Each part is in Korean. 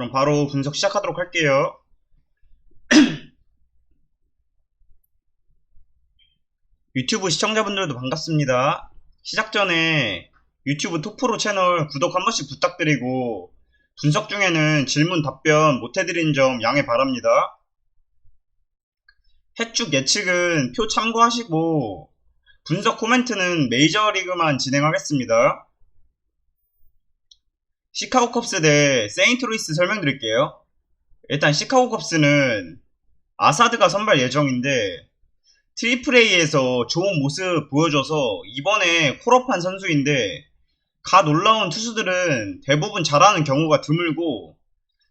그럼 바로 분석 시작하도록 할게요. 유튜브 시청자분들도 반갑습니다. 시작 전에 유튜브 톡프로 채널 구독 한 번씩 부탁드리고 분석 중에는 질문 답변 못해드린 점 양해 바랍니다. 해축 예측은 표 참고하시고 분석 코멘트는 메이저리그만 진행하겠습니다. 시카고 컵스 대 세인트루이스 설명드릴게요. 일단 시카고 컵스는 아사드가 선발 예정인데 트리플 A에서 좋은 모습 보여줘서 이번에 콜업한 선수인데 가 놀라운 투수들은 대부분 잘하는 경우가 드물고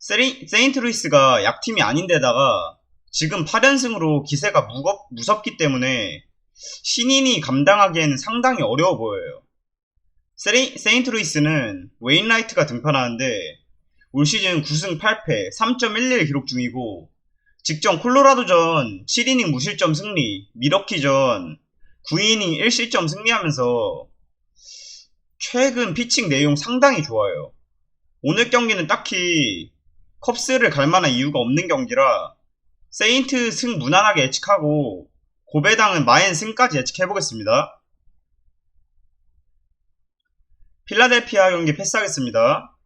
세리, 세인트루이스가 약팀이 아닌데다가 지금 8연승으로 기세가 무겁, 무섭기 때문에 신인이 감당하기에는 상당히 어려워 보여요. 세리, 세인트루이스는 웨인라이트가 등판하는데 올 시즌 9승 8패 3.11 기록 중이고 직전 콜로라도전 7이닝 무실점 승리, 미러키전 9이닝 1실점 승리하면서 최근 피칭 내용 상당히 좋아요. 오늘 경기는 딱히 컵스를 갈 만한 이유가 없는 경기라 세인트 승 무난하게 예측하고 고배당은 마엔 승까지 예측해보겠습니다. 필라델피아 경기 패스하겠습니다.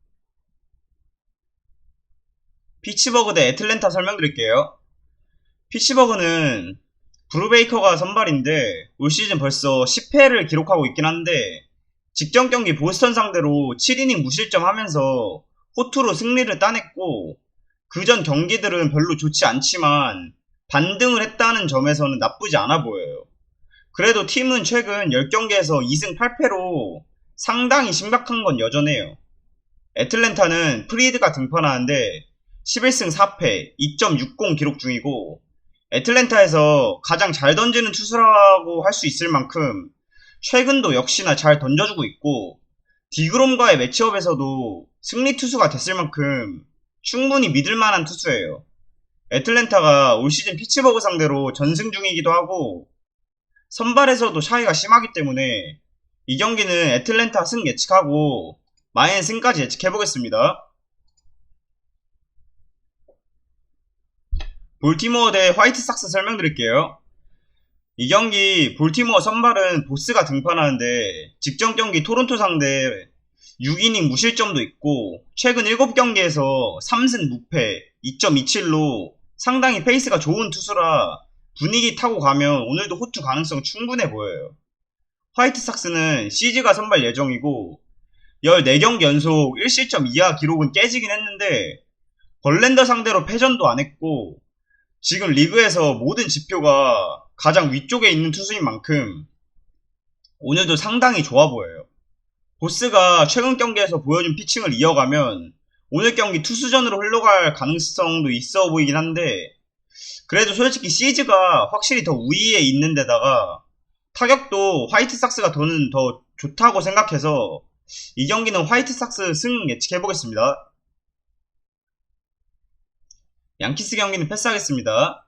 피츠버그 대 애틀랜타 설명드릴게요. 피츠버그는 브루베이커가 선발인데 올 시즌 벌써 10패를 기록하고 있긴 한데 직전 경기 보스턴 상대로 7이닝 무실점 하면서 호투로 승리를 따냈고 그 전 경기들은 별로 좋지 않지만 반등을 했다는 점에서는 나쁘지 않아 보여요. 그래도 팀은 최근 10경기에서 2승 8패로 상당히 심각한 건 여전해요. 애틀랜타는 프리드가 등판하는데 11승 4패, 2.60 기록 중이고 애틀랜타에서 가장 잘 던지는 투수라고 할 수 있을 만큼 최근도 역시나 잘 던져주고 있고 디그롬과의 매치업에서도 승리 투수가 됐을 만큼 충분히 믿을 만한 투수예요. 애틀랜타가 올 시즌 피츠버그 상대로 전승 중이기도 하고 선발에서도 차이가 심하기 때문에 이 경기는 애틀랜타 승 예측하고 마엔 승까지 예측해보겠습니다. 볼티모어 대 화이트삭스 설명드릴게요. 이 경기 볼티모어 선발은 보스가 등판하는데 직전 경기 토론토 상대 6이닝 무실점도 있고 최근 7경기에서 3승 무패 2.27로 상당히 페이스가 좋은 투수라 분위기 타고 가면 오늘도 호투 가능성 충분해 보여요. 화이트삭스는 시즈가 선발 예정이고 14경기 연속 1실점 이하 기록은 깨지긴 했는데 벌렌더 상대로 패전도 안 했고 지금 리그에서 모든 지표가 가장 위쪽에 있는 투수인 만큼 오늘도 상당히 좋아 보여요. 보스가 최근 경기에서 보여준 피칭을 이어가면 오늘 경기 투수전으로 흘러갈 가능성도 있어 보이긴 한데 그래도 솔직히 시즈가 확실히 더 우위에 있는 데다가 타격도 화이트삭스가 더는 더 좋다고 생각해서 이 경기는 화이트삭스 승 예측해보겠습니다. 양키스 경기는 패스하겠습니다.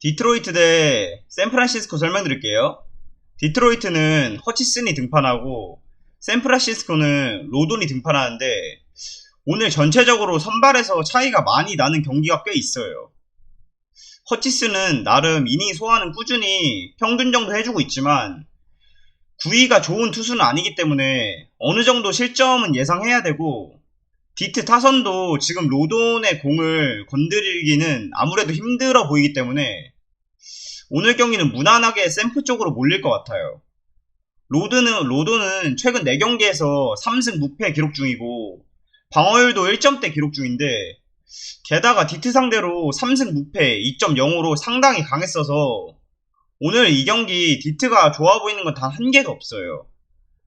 디트로이트 대 샌프란시스코 설명드릴게요. 디트로이트는 허치슨이 등판하고 샌프란시스코는 로돈이 등판하는데 오늘 전체적으로 선발에서 차이가 많이 나는 경기가 꽤 있어요. 허치슨은 나름 이닝 소화는 꾸준히 평균 정도 해주고 있지만 구위가 좋은 투수는 아니기 때문에 어느 정도 실점은 예상해야 되고 디트 타선도 지금 로돈의 공을 건드리기는 아무래도 힘들어 보이기 때문에 오늘 경기는 무난하게 샘프 쪽으로 몰릴 것 같아요. 로드는, 로드는 최근 4경기에서 3승 무패 기록 중이고 방어율도 1점대 기록 중인데 게다가 디트 상대로 3승 무패 2.05로 상당히 강했어서 오늘 이 경기 디트가 좋아 보이는 건 단 한 개도 없어요.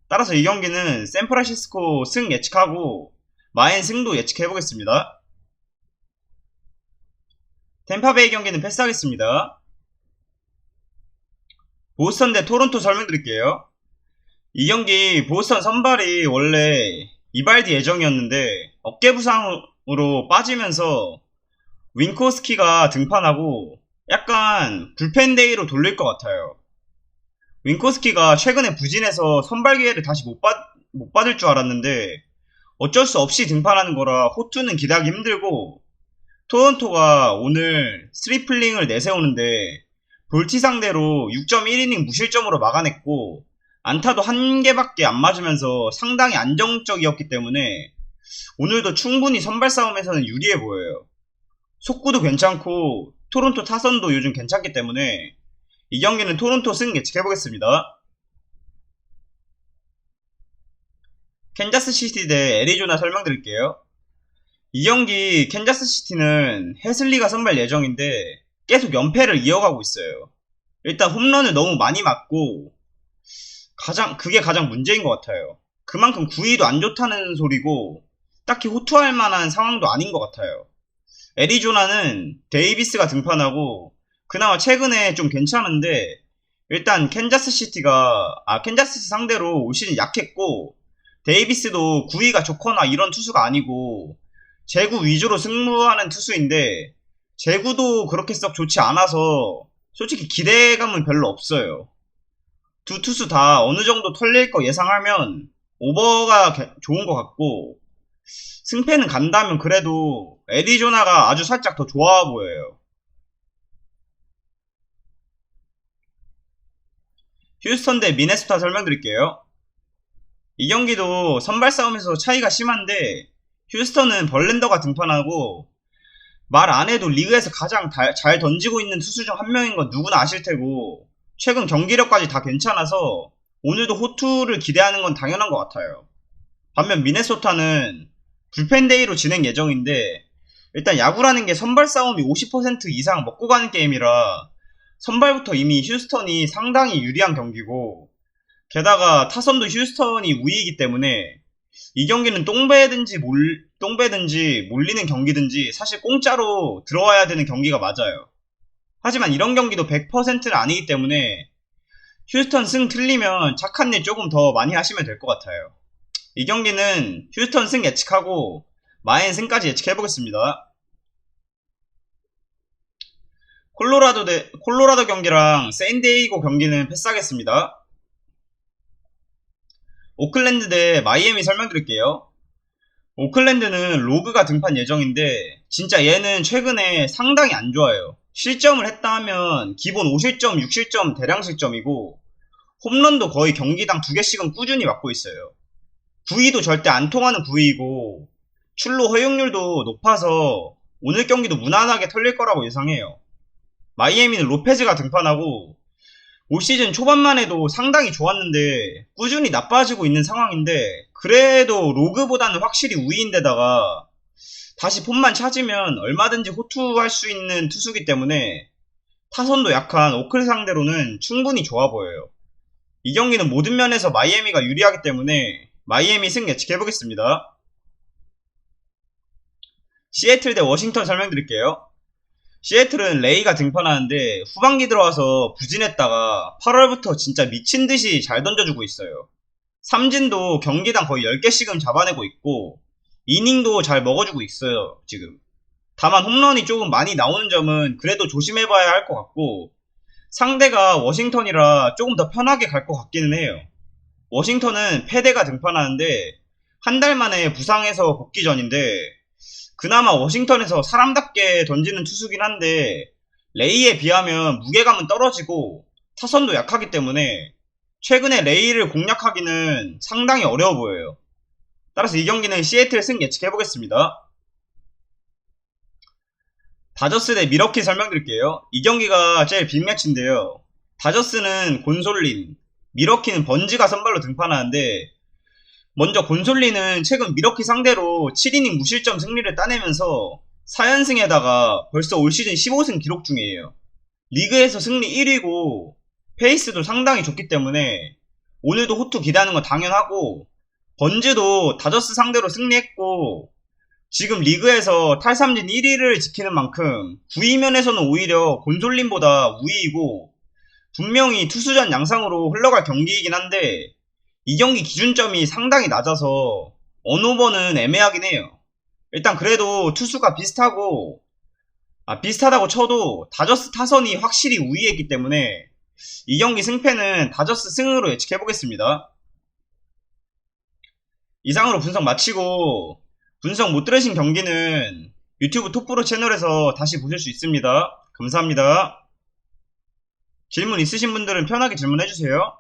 따라서 이 경기는 샌프란시스코 승 예측하고 마엔 승도 예측해보겠습니다. 템파베이 경기는 패스하겠습니다. 보스턴 대 토론토 설명드릴게요. 이 경기 보스턴 선발이 원래 이발디 예정이었는데 어깨 부상 으로 빠지면서 윈코스키가 등판하고 약간 불펜데이로 돌릴 것 같아요. 윈코스키가 최근에 부진해서 선발 기회를 다시 못, 받, 못 받을 줄 알았는데 어쩔 수 없이 등판하는 거라 호투는 기대하기 힘들고 토론토가 오늘 스리플링을 내세우는데 볼티 상대로 6.1이닝 무실점으로 막아냈고 안타도 한 개밖에 안 맞으면서 상당히 안정적이었기 때문에 오늘도 충분히 선발 싸움에서는 유리해 보여요. 속구도 괜찮고 토론토 타선도 요즘 괜찮기 때문에 이 경기는 토론토 승 예측해보겠습니다. 캔자스 시티 대 애리조나 설명드릴게요. 이 경기 캔자스 시티는 해슬리가 선발 예정인데 계속 연패를 이어가고 있어요. 일단 홈런을 너무 많이 맞고 가장 그게 가장 문제인 것 같아요. 그만큼 구위도 안 좋다는 소리고 딱히 호투할 만한 상황도 아닌 것 같아요. 애리조나는 데이비스가 등판하고 그나마 최근에 좀 괜찮은데 일단 캔자스 시티가 아 캔자스 상대로 올 시즌 약했고 데이비스도 구위가 좋거나 이런 투수가 아니고 제구 위주로 승부하는 투수인데 제구도 그렇게 썩 좋지 않아서 솔직히 기대감은 별로 없어요. 두 투수 다 어느 정도 털릴 거 예상하면 오버가 개- 좋은 것 같고 승패는 간다면 그래도 애리조나가 아주 살짝 더 좋아 보여요. 휴스턴 대 미네소타 설명드릴게요. 이 경기도 선발 싸움에서 차이가 심한데 휴스턴은 벌렌더가 등판하고 말 안 해도 리그에서 가장 다- 잘 던지고 있는 투수 중 한 명인 건 누구나 아실 테고 최근 경기력까지 다 괜찮아서 오늘도 호투를 기대하는 건 당연한 것 같아요. 반면 미네소타는 불펜데이로 진행 예정인데 일단 야구라는 게 선발 싸움이 50% 이상 먹고 가는 게임이라 선발부터 이미 휴스턴이 상당히 유리한 경기고 게다가 타선도 휴스턴이 우위이기 때문에 이 경기는 똥배든지 몰, 똥배든지 몰리는 경기든지 사실 공짜로 들어와야 되는 경기가 맞아요. 하지만 이런 경기도 100%는 아니기 때문에 휴스턴 승 틀리면 착한 일 조금 더 많이 하시면 될 것 같아요. 이 경기는 휴스턴 승 예측하고 마인 승까지 예측해보겠습니다. 콜로라도 대, 콜로라도 경기랑 샌디에이고 경기는 패스하겠습니다. 오클랜드 대 마이애미 설명드릴게요. 오클랜드는 로그가 등판 예정인데 진짜 얘는 최근에 상당히 안 좋아요. 실점을 했다 하면 기본 5실점, 6실점 대량 실점이고 홈런도 거의 경기당 2개씩은 꾸준히 맞고 있어요. 구위도 절대 안 통하는 구위이고 출루 허용률도 높아서 오늘 경기도 무난하게 털릴 거라고 예상해요. 마이애미는 로페즈가 등판하고 올 시즌 초반만 해도 상당히 좋았는데 꾸준히 나빠지고 있는 상황인데 그래도 로그보다는 확실히 우위인데다가 다시 폼만 찾으면 얼마든지 호투할 수 있는 투수기 때문에 타선도 약한 오클 상대로는 충분히 좋아 보여요. 이 경기는 모든 면에서 마이애미가 유리하기 때문에 마이애미 승 예측해보겠습니다. 시애틀 대 워싱턴 설명드릴게요. 시애틀은 레이가 등판하는데 후반기 들어와서 부진했다가 8월부터 진짜 미친 듯이 잘 던져주고 있어요. 삼진도 경기당 거의 10개씩은 잡아내고 있고 이닝도 잘 먹어주고 있어요, 지금. 다만 홈런이 조금 많이 나오는 점은 그래도 조심해봐야 할 것 같고 상대가 워싱턴이라 조금 더 편하게 갈 것 같기는 해요. 워싱턴은 패대가 등판하는데 한 달 만에 부상해서 복귀 전인데 그나마 워싱턴에서 사람답게 던지는 투수긴 한데 레이에 비하면 무게감은 떨어지고 타선도 약하기 때문에 최근에 레이를 공략하기는 상당히 어려워 보여요. 따라서 이 경기는 시애틀 승 예측해보겠습니다. 다저스 대 미러키 설명드릴게요. 이 경기가 제일 빅매치인데요. 다저스는 곤솔린, 미러키는 번지가 선발로 등판하는데 먼저 곤솔리는 최근 미러키 상대로 7이닝 무실점 승리를 따내면서 4연승에다가 벌써 올 시즌 15승 기록 중이에요. 리그에서 승리 1위고 페이스도 상당히 좋기 때문에 오늘도 호투 기대하는 건 당연하고 번즈도 다저스 상대로 승리했고 지금 리그에서 탈삼진 1위를 지키는 만큼 구위면에서는 오히려 곤솔린보다 우위이고 분명히 투수전 양상으로 흘러갈 경기이긴 한데 이 경기 기준점이 상당히 낮아서 어느 번은 애매하긴 해요. 일단 그래도 투수가 비슷하고 아, 비슷하다고 쳐도 다저스 타선이 확실히 우위했기 때문에 이 경기 승패는 다저스 승으로 예측해 보겠습니다. 이상으로 분석 마치고 분석 못 들으신 경기는 유튜브 톱프로 채널에서 다시 보실 수 있습니다. 감사합니다. 질문 있으신 분들은 편하게 질문해 주세요.